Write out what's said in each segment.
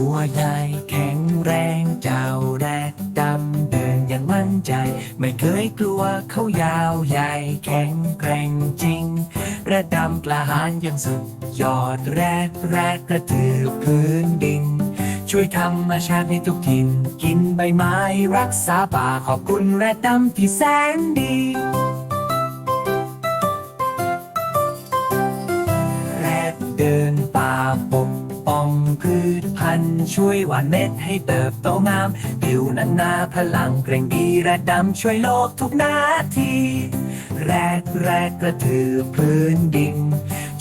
ัวใหญ่แข็งแรงเจ้าแรดดำเดินอย่างมั่นใจ ไม่เคยกลัวเขายาวใหญ่แข็งแกร่งจริง ระดำกล้าหาญอย่างสุดยอดแรดแรดกระถือพื้นดิน ช่วยธรรมชาติในทุกถิ่น กินใบไม้รักษาป่าขอบคุณแรดดำที่แสนดี งพืชพันธุ์ช่วยหว่านเม็ดให้เติบโตงาม ผิวนันนาพลังเกร่งดีแรดดำช่วยโลกทุกนาที แรดแรดกระถือพื้นดิน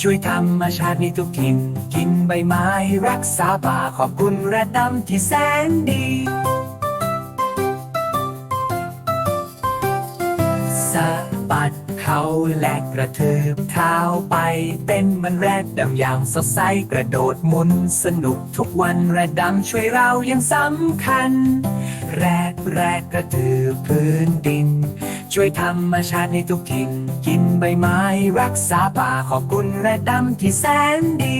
ช่วยธรรมชาติในทุกถิ่นกินใบไม้รักษาป่าขอบคุณแรดดำที่แสนดี เขาแลกกระเทิบเท้าไปเต้นมันแรดดำอย่างสดใสกระโดดหมุนสนุกทุกวันแรดดำช่วยเราอย่างสำคัญ แรดแรดกระถือพื้นดิน ช่วยธรรมชาติในทุกถิ่นกินใบไม้รักษาป่าขอบคุณแรดดำที่แสนดี